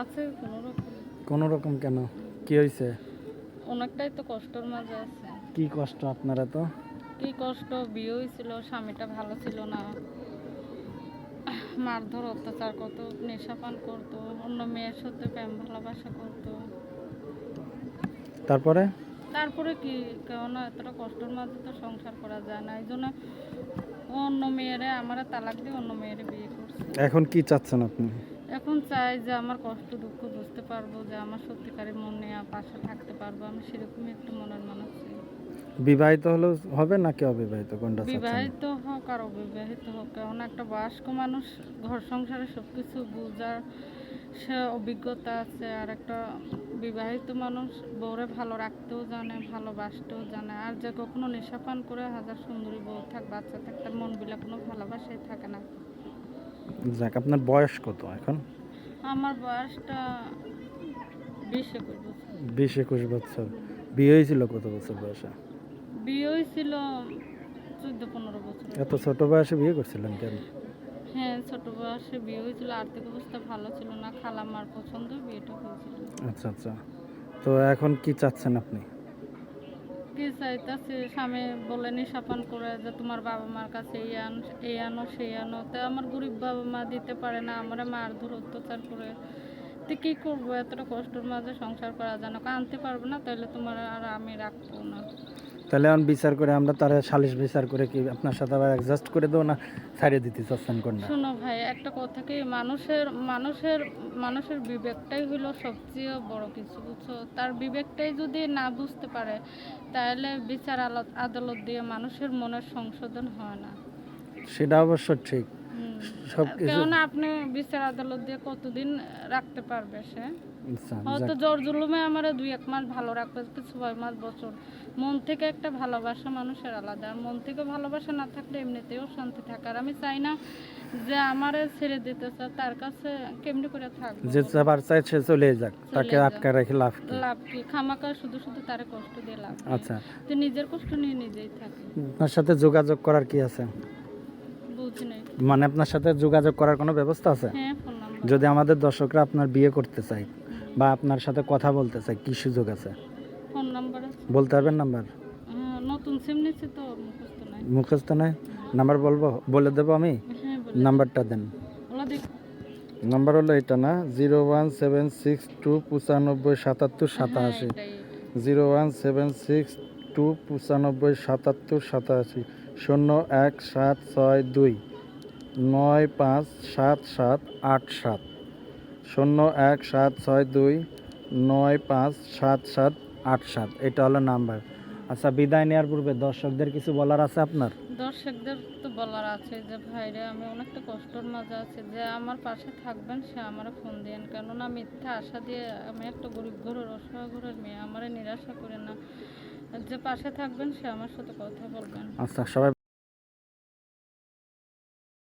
আছে কোনো রকম কোনো? রকম কেন কি হয়েছে অনেকটাই তো কষ্টর মাঝে আছে। কি কষ্ট আপনারা তো কি কষ্ট? বিয়ে হয়েছিল স্বামীটা ভালো ছিল না। মারধর অত্যাচার করতো নেশা পান করতো অন্য মেয়ের সাথে প্রেম ভালোবাসা করতো। তারপরে? তারপরে কি? কেননা এতটা কষ্টের মাঝে তো সংসার করা যায় না। এই জন্য অন্য মেয়েরে আমার তালাক দিয়ে অন্য মেয়েরে বিয়ে করছে। এখন কি চাচ্ছেন আপনি? চাই যে আমার কষ্ট দুঃখ বুঝতে পারব যে আমার সত্যিকারের মন নিয়ে পাশে থাকতে পারব। আমি সেরকমই একটু মনের মানুষ চাই। বিবাহিত হলেও হবে নাকি অবিবাহিত? কোনটা বিবাহিত হোক আর অবিবাহিত হোক কারণ একটা বয়স্ক মানুষ ঘর সংসারে সব কিছু বোঝার সে অভিজ্ঞতা আছে আর একটা বিবাহিত মানুষ বউরে ভালো রাখতেও জানে ভালোবাসতেও জানে আর যে কখনো নেশা পান করে হাজার সুন্দরী বউ থাক বাচ্চা থাক তার মন বিলা কোনো ভালোবাসাই থাকে না। যাক আপনার বয়স কত এখন? আমার বয়সটা বিশ একুশ বছর। বিশ একুশ বছর। বিয়ে হয়েছিল কত বছর বয়সে? বিয়ে হয়েছিল চোদ্দ পনেরো বছর। এত ছোট বয়সে বিয়ে করছিলেন কেন? হ্যাঁ ছোট বয়সে বিয়ে হয়েছিল। আর্থিক অবস্থা ভালো ছিল না। খালামার পছন্দ বিয়েটা হয়েছিল। আচ্ছা আচ্ছা। তো এখন কি চাচ্ছেন আপনি? কি চাইতেছি? স্বামী বলে নিশাপান করে যে তোমার বাবা মার কাছে এই আন, এই আনো, সেই আনো। তো আমার গরিব বাবা মা দিতে পারে না, আমার মার ধর অত্যাচার করে। তো কী করব? এতটা কষ্টর মাঝে সংসার করা যেন আনতে পারব না তাহলে তোমার আর আমি রাখব না। তাহলে এখন বিচার করে আমরা তারা সালিশ বিচার করে কি আপনার সাথে আবার অ্যাডজাস্ট করে দেবো না ছাড়িয়ে দিতে চাচ্ছেন কোনটা শোনো ভাই একটা কথা কি মানুষের মানুষের মানুষের বিবেকটাই হলো সবচেয়ে বড় কিছু বুঝছ? তার বিবেকটাই যদি না বুঝতে পারে তাহলে বিচার আদালত দিয়ে মানুষের মনের সংশোধন হয় না। সেটা অবশ্য ঠিক। সব কিছু আপনি বিচার আদালত দিয়ে কতদিন রাখতে পারবে সে? হয়তো জোর জুলুমে আমার দুই এক মাস ভালো রাখবে কি ছয় মাস বছর। মন থেকে একটা ভালোবাসা মানুষের আলাদা আর মন থেকে ভালোবাসা না থাকলে এমনিতেও শান্তি থাকে। আর আমি চাই না যে আমারে ছেড়ে দিতে চায় তার কাছে কেমনি করে থাকব? যে যাবার চাই সে চলে যাক তাকে। আটকা রেখে লাভ কি? লাভ কি? খামাকা শুধু শুধু তারে কষ্ট দিয়ে লাভ আচ্ছা। তো নিজের কষ্ট নিয়ে নিজেই থাকে। আপনার সাথে যোগাযোগ করার কি আছে? মানে আপনার সাথে যোগাযোগ করার কোনো ব্যবস্থা আছে? হ্যাঁ যদি আমাদের দর্শকরা আপনার বিয়ে করতে চায় বা আপনার সাথে কথা বলতে চাই কি সুযোগ আছে? ফোন নাম্বার আছে। বলতে পারবেন নাম্বার? হ্যাঁ, নতুন সিম নিচ্ছি তো মুখস্থ নাই। মুখস্থ নয় নাম্বার বলব? বলে দেবো আমি? হ্যাঁ নাম্বারটা দেন। নাম্বার হলো এটা না zero one seven six two পঁচানব্বই সাতাত্তর সাতাশি। Zero one seven six two পঁচানব্বই সাতাত্তর সাতাশি। শূন্য এক সাত ছয় দুই। নয় পাঁচ সাত সাত আট সাত। শূন্য এক সাত ছয় দুই নয় পাঁচ সাত সাত আট সাত। এটা হলো নাম্বার। আচ্ছা বিদায় নেওয়ার পূর্বে দর্শকদের কিছু বলার আছে আপনার? দর্শকদের তো বলার আছে যে ভাইরে আমি অনেকটা কষ্টর মাঝে আছি। যে আমার পাশে থাকবেন সে আমার ফোন দিয়েন। কেননা মিথ্যা আশা দিয়ে আমি একটা গরিব ঘরের অসহায় ঘরের মেয়ে আমার নিরাশা করে না। যে পাশে থাকবেন সে আমার সাথে কথা বলবেন। আচ্ছা সবাই